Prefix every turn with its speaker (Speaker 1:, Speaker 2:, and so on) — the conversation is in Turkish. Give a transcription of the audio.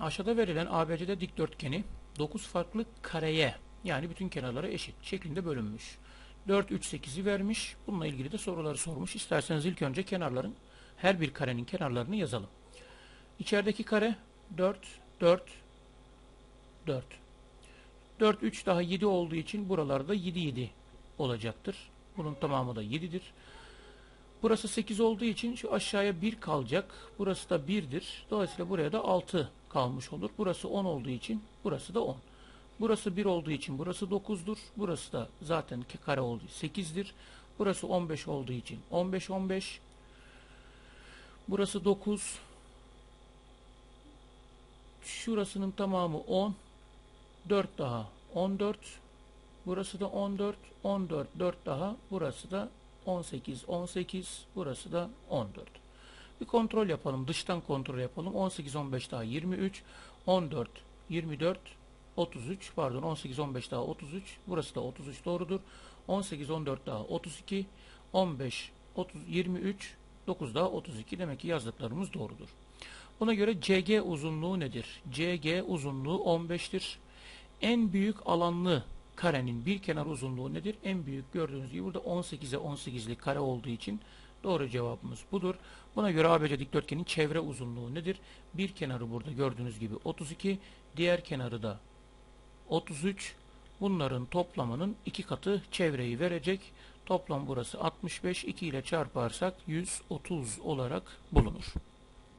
Speaker 1: Aşağıda verilen ABCD dikdörtgeni 9 farklı kareye yani bütün kenarlara eşit şeklinde bölünmüş. 4, 3, 8'i vermiş. Bununla ilgili de soruları sormuş. İsterseniz ilk önce kenarların her bir karenin kenarlarını yazalım. İçerideki kare 4, 4, 4. 4, 3 daha 7 olduğu için buralarda 7, 7 olacaktır. Bunun tamamı da 7'dir. Burası 8 olduğu için şu aşağıya 1 kalacak. Burası da 1'dir. Dolayısıyla buraya da 6 kalmış olur. Burası 10 olduğu için burası da 10. Burası 1 olduğu için burası 9'dur. Burası da zaten kare olduğu 8'dir. Burası 15 olduğu için 15 15. Burası 9. Şurasının tamamı 10. 4 daha 14. Burası da 14. 14 4 daha. Burası da 18 18. Burası da 14. Bir kontrol yapalım. Dıştan kontrol yapalım. 18 15 daha 23. 14 24 33 pardon 18 15 daha 33 burası da 33 doğrudur 18 14 daha 32 15 30 23 9 daha 32 demek ki yazdıklarımız doğrudur buna göre CG uzunluğu nedir CG uzunluğu 15'tir en büyük alanlı karenin bir kenar uzunluğu nedir en büyük gördüğünüz gibi burada 18'e 18'lik kare olduğu için Doğru cevabımız budur. Buna göre ABC dikdörtgenin çevre uzunluğu nedir? Bir kenarı burada gördüğünüz gibi 32, diğer kenarı da 33. Bunların toplamının iki katı çevreyi verecek. Toplam burası 65. 2 ile çarparsak 130 olarak bulunur.